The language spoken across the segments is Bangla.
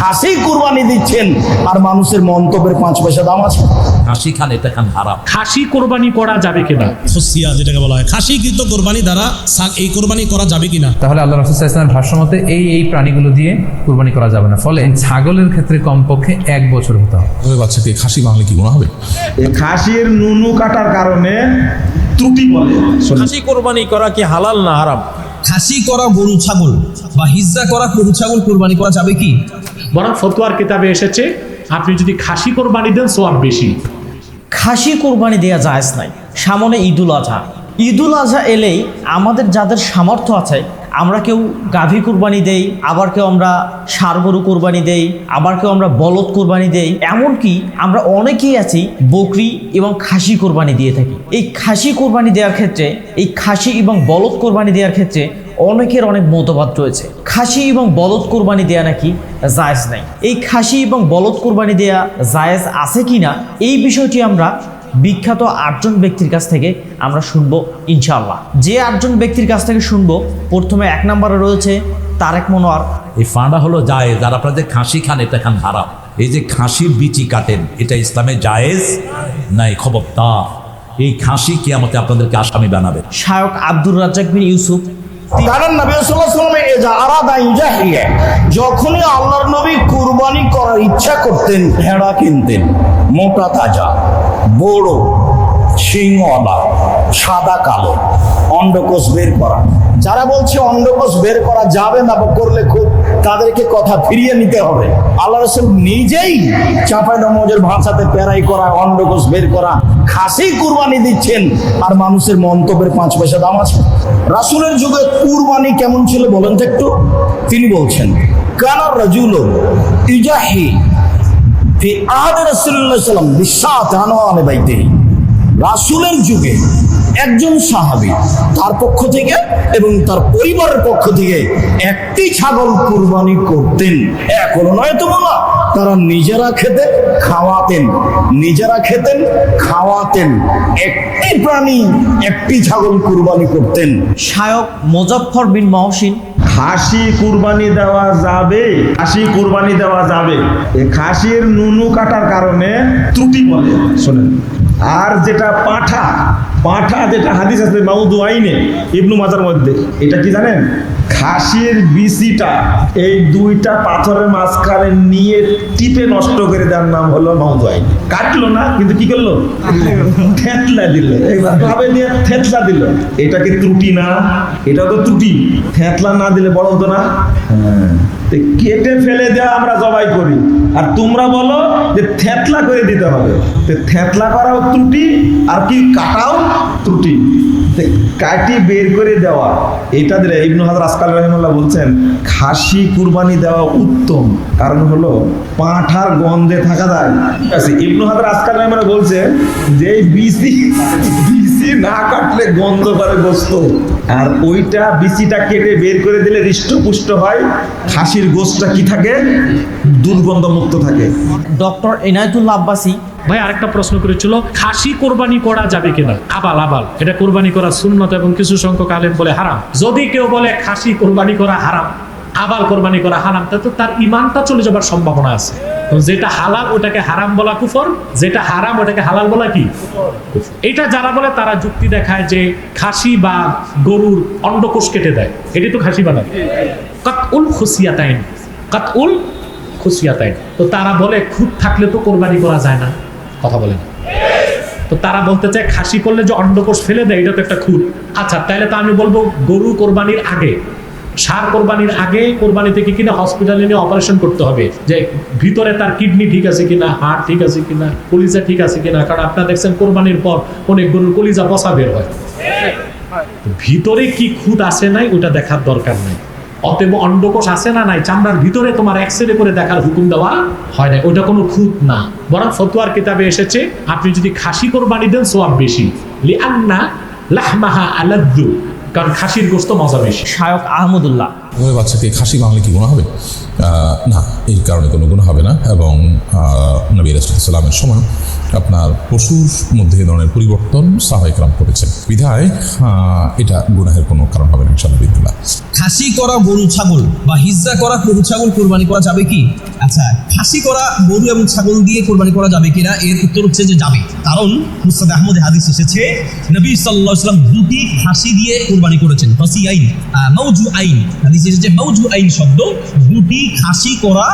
খাসি কুরবানি দিচ্ছেন আর মানুষের মন্তব্যের পাঁচ পয়সা দাম আছে। খাসি খান এটা খান হারাম। খাসি কোরবানি করা যাবে কিনা? খুসিয়া যেটাকে বলা হয়। খাসি খাসিকৃত কোরবানি দ্বারা এই কোরবানি করা যাবে কিনা? তাহলে আল্লাহ রসুল ইসলামের ভাষ্য মতে এই এই প্রাণীগুলো দিয়ে কুরবানি করা যাবে না। ফলে ছাগলের ক্ষেত্রে কমপক্ষে এক বছর হতে হবে। বাচ্চাকে খাসি বাংলা কি গুণা হবে? এই খাসির নুনু কাটার কারণে ত্রুটি বলে। খাসি কোরবানি করা কি হালাল না হারাম? খাসি করা গরু ছাগল বা হিজরা করা গরু ছাগল কোরবানি করা যাবে কি? বরং ফতোয়ার কিতাবে এসেছে, আপনি যদি খাসি কোরবানি দেন, সোয়াব বেশি। খাসি কোরবানি দেওয়া যায় নাই। সামনে ঈদুল আজহা। ঈদুল আজহা এলেই আমাদের যাদের সামর্থ্য আছে আমরা কেউ গাভী কোরবানি দেই, আবার কেউ আমরা ষাড় গরু কোরবানি দেই, আবার কেউ আমরা বলদ কোরবানি দেই, এমনকি আমরা অনেকেই আছি বকরি এবং খাসি কোরবানি দিয়ে থাকি। এই খাসি কোরবানি দেওয়ার ক্ষেত্রে, এই খাসি এবং বলদ কোরবানি দেওয়ার ক্ষেত্রে অনেকের অনেক মতবাদ রয়েছে। খাসি এবং বলদ কোরবানি দেয়া নাকি জায়েজ নাই। এই খাসি এবং বলদ কোরবানি দেয়া জায়েজ আছে কি না এই বিষয়টি আমরা বিখ্যাত আটজন ব্যক্তির কাছ থেকে আমরা শুনব ইনশাআল্লাহ। যে আটজন ব্যক্তির কাছ থেকে শুনব প্রথমে এক নম্বরে রয়েছে তারেক মনোয়ার। এই ফাঁড়া হলো জায়েজ আর আপনারা যে খাসি খান এটা খান হারাম। এই যে খাসির বিচি কাটেন এটা ইসলামে জায়েজ নাই খবরদার। এই খাসি কিয়ামতে আপনাদেরকে আসামি বানাবে। শায়ক আব্দুর রাজ্জাক বিন ইউসুফ কারণ নবী সাল্লাল্লাহু আলাইহি ওয়াসাল্লাম এই যে আরাদা ইউজাহিয়া যখনই আল্লাহর নবী কুরবানি করার ইচ্ছা করতেন ভেড়া কিনতেন। মোটা তাজা, বড় সিংওয়ালা সাদা কালো, অন্ডকোষ বের করা। যারা বলছে অন্ডকোষ বের করা যাবে না বা করলে খুব, তাদেরকে কথা ফিরিয়ে নিতে হবে। আল্লাহ রসুল নিজেই চাপাই নমজের ভাষাতে প্যারাই করা, অন্ডকোষ বের করা, খাসি কুরবানি দিচ্ছেন। আর মানুষের মন্তব্যের পাঁচ পয়সা দাম আছে। রাসুলের যুগে কুরবানি কেমন ছিল বলেন তো একটু? তিনি বলছেন কানার রাজুল ইজাহি ফি আহাদ রাসূলুল্লাহ সাল্লাম বিশাত বাইতেহি রাসূলের যুগে একজন সাহাবী তার পক্ষ থেকে এবং তার পরিবারের পক্ষ থেকে একটি ছাগল কুরবানি করতেন। এখনও নয় তো বলা তারা নিজেরা খেতেন খাওয়াতেন, নিজেরা খেতেন, খাওয়াতেন। একটি প্রাণী একটি ছাগল কুরবানি করতেন। শায়ক মোজাফফর বিন মহসিন খাসি কুরবানি দেওয়া যাবে খাসি কুরবানি দেওয়া যাবে। এই খাসির নুনু কাটার কারণে ত্রুটি বলে। শোনেন। আর যেটা পাঠা পাঠা যেটা হাদিস আছে মাউদু আইনে ইবনু মাজার মধ্যে এটা কি জানেন? খাসির বিচিটা এই দুইটা পাথরের মাঝখানে নিয়ে টিপে নষ্ট করে দেওয়ার নাম হলো আইন কাটলো না, কিন্তু কি করল? থেতলা দিল। এইবার ভাবে দিয়ে থেতলা দিল। এটা কি ত্রুটি না? এটা তো ত্রুটি। থেতলা না দিলে বড় হতো না? হ্যাঁ। কেটে ফেলে দেওয়া আমরা জবাই করি। আর তোমরা বলো যে থেতলা করে দিতে হবে। থেতলা করাও ত্রুটি, আর কি কাটাও ত্রুটি। কাটি বের করে দেওয়া, এটা দিলে ইবনু হাজার আসকাল রহিমাল্লাহ বলছেন, খাসি কুরবানি দেওয়া উত্তম। কারণ হলো, পাঁঠার গন্ধে থাকা যায়। ঠিক আছে, ইবনু হাজার আসকাল রহিমাল্লাহ বলছে যে বিসি বিসি না কাটলে গন্ধ করে গোস্ত আর ওইটা বিসিটা কেটে বের করে দিলে হৃষ্টপুষ্ট হয়, খাসির গোস্তটা কি থাকে? দুর্গন্ধ মুক্ত থাকে। ডক্টর এনায়তুল্লাহ আব্বাসী ভাই, আরেকটা প্রশ্ন করেছিল, খাসি কোরবানি করা যাবে কিনা? আবাল আবাল। এটা কোরবানি করা সুন্নত এবং কিছু সংখ্যক আলেম বলে হারাম। যদি কেউ বলে খাসি কোরবানি করা হারাম, আবাল কোরবানি করা হারাম, তাতে তার ইমানটা চলে যাবার সম্ভাবনা আছে। যেটা হালাল, ওটাকে হারাম বলা কুফর, যেটা হারাম, ওটাকে হালাল বলা কি? এটা যারা বলে, তারা যুক্তি দেখায় যে খাসি বা গরুর অন্ডকোষ কেটে দেয়। এটি তো খাসি বানায়। কাত উল খুশিয়াতাইন কাত উল খুশিয়াতাইন তো তারা বলে, খুদ থাকলে তো কোরবানি করা যায় না। কথা বলে না। তো তারা বলতে চায় খাসি করলে যে অন্ডকোষ ফেলে দেয় এটা তো একটা খুদ আচ্ছা তাহলে তো আমি বলব গরু কোরবানির আগে সার কোরবানির আগে কোরবানি থেকে কিনা হসপিটালে নিয়ে অপারেশন করতে হবে। যে ভিতরে তার কিডনি ঠিক আছে কিনা হার্ট ঠিক আছে কিনা কলিজা ঠিক আছে কিনা কারণ আপনারা দেখছেন কোরবানির পর অনেক গরুর কলিজা পচা বের হয়। ভিতরে কি খুদ আছে নাই ওটা দেখার দরকার নাই। অতএব অন্ডকোষ আছে না নাই? চামড়ার ভিতরে তোমার এক্সরে করে দেখার হুকুম দেওয়া হয় না ওটা কোনো খুঁত না। বরং ফতুয়ার কিতাবে এসেছে আপনি যদি খাসি কোরবানি দেন সোয়াব বেশি। লি আন্না লাহমাহা আলাদ্দু। কারণ খাসির গোস্ত মজা বেশি। শায়ক আহমদুল্লাহ। ওই বাচ্চাকে খাসি বাংলা কি গুণা হবে? আহ, না, এই কারণে কোনো গুণা হবে না এবং নবী রাসুলামের সময় আপনার পশুর মধ্যে এ ধরনের পরিবর্তন সাহাইকরাম করেছেন। বিধায় এটা গুনাহের কোনো কারণ হবে না ইনশাআল্লাহ বিদিল্লাহ খাসি করা গরু, ছাগল বা হিজ্জা করা গরু, ছাগল কোরবানি করা যাবে কি? আচ্ছা খাসি করা গরু এবং ছাগল দিয়ে কোরবানি করা যাবে কিনা? এর উত্তর হচ্ছে যে যাবে। কারণ মুস্তাদ আহমদ হাদিস এসেছে, নবী সাল্লাল্লাহু আলাইহি সাল্লাম দুটি খাসি দিয়ে কোরবানি করেছেন। ফাসি আইন মৌজু আইন। হাদিস এসেছে মৌজু আইন শব্দ, দুটি খাসি করা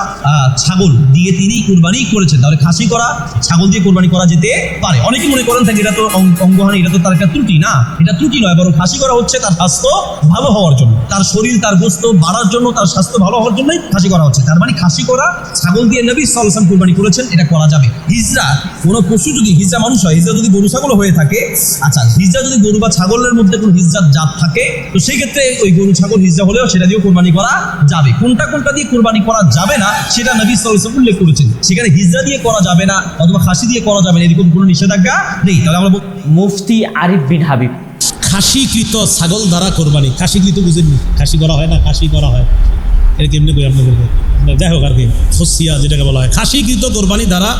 ছাগল দিয়ে তিনি কোরবানি করেছেন। তাহলে খাসি করা, ছাগল দিয়ে কোরবানি করা যেতে পারে। অনেকে মনে করেন থাকে এটা তো অঙ্গহানি, এটা তো তার একটা ত্রুটি। না, এটা ত্রুটি নয়, বরং খাসি করা হচ্ছে তার স্বাস্থ্য ভালো হওয়ার জন্য। তার শরীর, তার গোস্ত বাড়ার জন্য, তার স্বাস্থ্য ভালো হওয়ার জন্যই খাসি করা হচ্ছে। তার মানে খাসি করা, ছাগল দিয়ে নবী সাল্লাম কোরবানি করেছেন, এটা করা যাবে। হিজরা, কোনো পশু যদি, হিজরা মানুষ হয়, হিজরা যদি গরু ছাগল হয়ে থাকে আচ্ছা হিজরা যদি গরু বা ছাগলের মধ্যে কোনো হিজরার জাত থাকে, তো সেই ক্ষেত্রে ওই গরু, ছাগল, হিজরা হলেও সেটা দিয়েও কোরবানি করা যাবে। কোনটা কোনটা দিয়ে কোরবানি করা যাবে না সেটা নবী সাল্লাম উল্লেখ করেছেন। সেখানে হিজরা দিয়ে করা যাবে না অথবা খাসি দিয়ে করা যাবে না এরকম কোনো নিষেধাজ্ঞা নেই। তাহলে আমরা মুফতি আরিফ বিন হাবিব। খাসিকৃত ছাগল দ্বারা কোরবানি। খাসিকৃত বুঝেননি? খাসি করা হয় না? খাসি করা হয়। এটা কেমনি কই আপনাদেরকে যাই হোক আর কি। খসিয়া যেটাকে বলা হয়। খাসিকৃত কোরবানি দ্বারা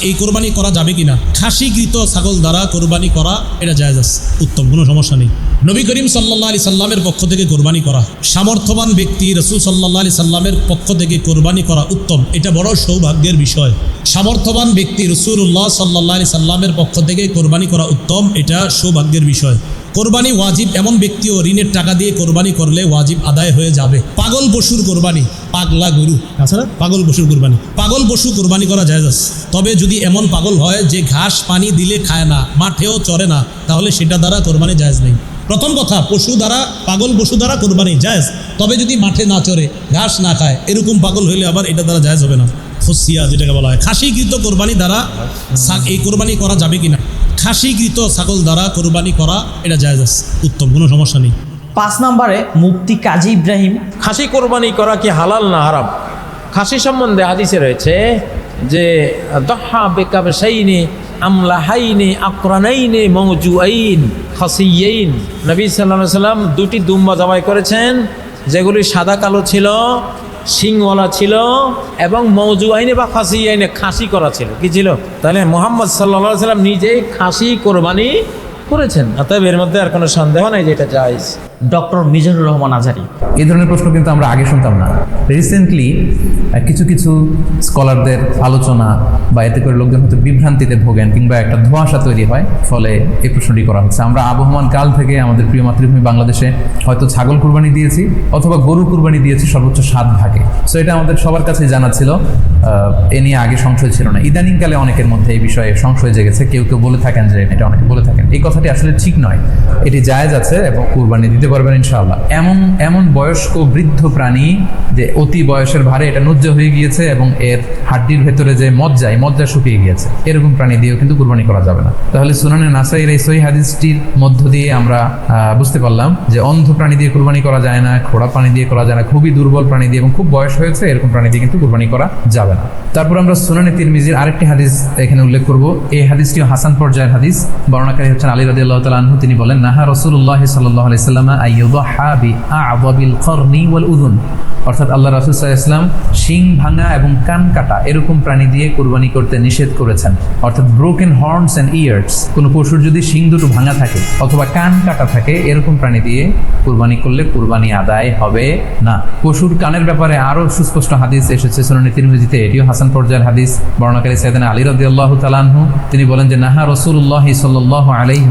এই কোরবানি করা যাবে কিনা? খাসিকৃত ছাগল দ্বারা কোরবানি করা এটা জায়েজ আছে। উত্তম কোনো সমস্যা নেই। নবী করিম সাল্লাহ আলি সাল্লামের পক্ষ থেকে কোরবানি করা। সামর্থ্যবান ব্যক্তি রসুল সাল্লাহ আলি সাল্লামের পক্ষ থেকে কোরবানি করা উত্তম। এটা বড় সৌভাগ্যের বিষয়। সামর্থ্যবান ব্যক্তি রসুল্লাহ সাল্লাহ আলি সাল্লামের পক্ষ থেকে কোরবানি করা উত্তম, এটা সৌভাগ্যের বিষয়। কোরবানি ওয়াজিব, এমন ব্যক্তিও ঋণের টাকা দিয়ে কোরবানি করলে ওয়াজিব আদায় হয়ে যাবে। পাগল পশুর কোরবানি, পাগলা গরু। তাছাড়া পাগল পশুর কোরবানি। পাগল পশু কোরবানি করা যায় তবে যদি এমন পাগল হয় যে ঘাস পানি দিলে খায় না, মাঠেও চড়ে না, তাহলে সেটা দ্বারা কোরবানি জায়জ নেই। প্রথম কথা পশু দ্বারা পাগল পশু দ্বারা কোরবানি জায়জ। তবে যদি মাঠে না চড়ে ঘাস না খায় এরকম পাগল হইলে আবার এটা দ্বারা জায়জ হবে না। খসিয়া যেটাকে বলা হয়। খাসিকৃত কোরবানি দ্বারা এই কোরবানি করা যাবে কিনা? খাসিকৃত ছাগল দ্বারা কোরবানি করা এটা জায়জ আছে। উত্তম কোনো সমস্যা নেই। পাঁচ নম্বরে মুফতি কাজী ইব্রাহিম। খাসি কোরবানি করা কি হালাল না হারাম? খাসি সম্বন্ধে হাদিসে রয়েছে যে দহা বেকাব সাইনে আমলা হাইনে আকরানাইনে মৌজু আইন খাসিয়াইন নবী সাল্লাম দুটি দুম্বা জবাই করেছেন, যেগুলি সাদা কালো ছিল সিংওয়ালা ছিল, এবং মৌজু আইনে বা খাসি আইনে খাসি করা ছিল। কি ছিল? তাহলে মোহাম্মদ সাল্লাহ সাল্লাম নিজেই খাসি কোরবানি করেছেন? অতএব এর মধ্যে আর কোনো সন্দেহ নেই যে এটা জায়জ। ডক্টর মিজানুর রহমান আজারি। এই ধরনের প্রশ্ন কিন্তু আমরা আগে শুনতাম না। রিসেন্টলি কিছু কিছু স্কলারদের আলোচনা বা এতে করে লোকজন হয়তো বিভ্রান্তিতে ভোগেন কিংবা একটা ধোঁয়াশা তৈরি হয় ফলে এই প্রশ্নটি করা হচ্ছে। আমরা আবহমান কাল থেকে আমাদের প্রিয় মাতৃভূমি বাংলাদেশে হয়তো ছাগল কুরবানি দিয়েছি অথবা গরু কুরবানি দিয়েছি সর্বোচ্চ সাত ভাগে। সো এটা আমাদের সবার কাছে জানা ছিল। আহ, এ নিয়ে আগে সংশয় ছিল না। ইদানিংকালে অনেকের মধ্যে এই বিষয়ে সংশয় জেগেছে। কেউ কেউ বলে থাকেন যে এটা অনেকে বলে থাকেন। এই কথাটি আসলে ঠিক নয়। এটি জায়েজ আছে এবং কুরবানি দিতে পারবেন ইনশাআল্লাহ। এমন এমন বয়স্ক বৃদ্ধ প্রাণী যে অতি বয়সের ভারে এটা নুজ্জ হয়ে গিয়েছে এবং এর হাড্ডির ভেতরে যে মজ্জা, এই মজ্জা শুকিয়ে গিয়েছে। এরকম প্রাণী দিয়েও কিন্তু কুরবানি করা যাবে না। তাহলে সুনানে নাসাইর এই সহি হাদিসটির মধ্য দিয়ে আমরা বুঝতে পারলাম যে অন্ধ প্রাণী দিয়ে কুরবানি করা যায় না, খোড়া প্রাণী দিয়ে করা যায় না, খুবই দুর্বল প্রাণী দিয়ে এবং খুব বয়স হয়েছে, এরকম প্রাণী দিয়ে কিন্তু কুরবানি করা যাবে না। তারপর আমরা সুনানে তিরমিজির আরেকটি হাদিস এখানে উল্লেখ করব। এই হাদিসটিও হাসান পর্যায়ের হাদিস। বর্ণাকারী হচ্ছেন আলী রাদি আল্লাহ তিনি বলেন রসুল্লাহ অর্থাৎ আল্লাহ শিং ভাঙা এবং কান কাটা এরকম প্রাণী দিয়ে কুরবানি করতে নিষেধ করেছেন। অর্থাৎ ব্রোকেন হর্নস অ্যান্ড ইয়ার্স পশুর যদি শিং দুটো ভাঙা থাকে অথবা কান কাটা থাকে, এরকম প্রাণী দিয়ে কুরবানি করলে কুরবানি আদায় হবে না। পশুর কানের ব্যাপারে আরও সুস্পষ্ট হাদিস এসেছে সুনানি এটিও হাসান পর্যায়ের হাদিস। বর্ণাকারী আলী রাদিয়াল্লাহু তাআলাহু তিনি বলেন যে, নাহা সাল্লাল্লাহু আলাইহি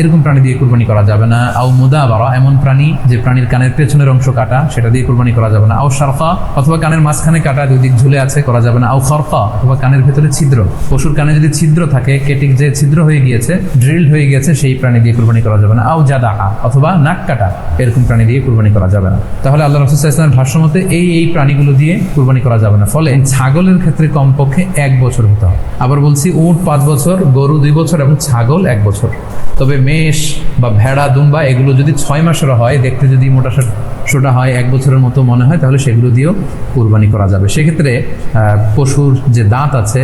এরকম প্রাণী দিয়ে কুরবানি করা যাবে না। আও মুদাবারা, এমন প্রাণী যে প্রাণীর কানের পেছনের অংশ কাটা, সেটা দিয়ে কুরবানি করা যাবে না। আও শারখা অথবা কানের মাঝখানে কাটা, দুই দিক ঝুলে আছে, করা যাবে না। আও খরখা অথবা কানের ভেতরে ছিদ্র। পশুর কানে যদি ছিদ্র থাকে, কেটিক যে ছিদ্র হয়ে গিয়েছে ড্রিল হয়ে গিয়েছে, সেই প্রাণী দিয়ে কুরবানি করা যাবে না। আও জাদা অথবা নাক কাটা, এরকম প্রাণী দিয়ে কুরবানি করা যাবে না। তাহলে আল্লাহ রসুল ইসলামের ভাষ্য মতে এই এই প্রাণীগুলো দিয়ে কুরবানি করা যাবে না। ফলে ছাগলের ক্ষেত্রে কমপক্ষে এক বছর হতে হবে। আবার বলছি উট পাঁচ বছর, গরু দুই বছর এবং ছাগল এক বছর। তবে মেষ বা ভেড়া, দুম্বা এগুলো যদি ছয় মাসের হয়, দেখতে যদি মোটা সোটা হয় এক বছরের মতো মনে হয়, তাহলে সেগুলো দিয়েও কোরবানি করা যাবে। সেক্ষেত্রে পশুর যে দাঁত আছে,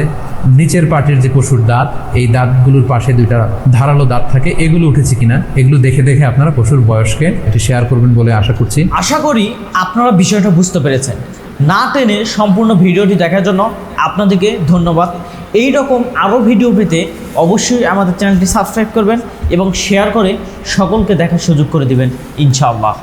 নিচের পাটির যে পশুর দাঁত, এই দাঁতগুলোর পাশে দুইটা ধারালো দাঁত থাকে, এগুলো উঠেছে কিনা, এগুলো দেখে দেখে আপনারা পশুর বয়সকে এটি শেয়ার করবেন বলে আশা করছি। আশা করি আপনারা বিষয়টা বুঝতে পেরেছেন। না টেনে সম্পূর্ণ ভিডিওটি দেখার জন্য আপনাদেরকে ধন্যবাদ। এই রকম আরও ভিডিও পেতে অবশ্যই আমাদের চ্যানেলটি সাবস্ক্রাইব করবেন এবং শেয়ার করে সকলকে দেখার সুযোগ করে দিবেন, ইনশাআল্লাহ।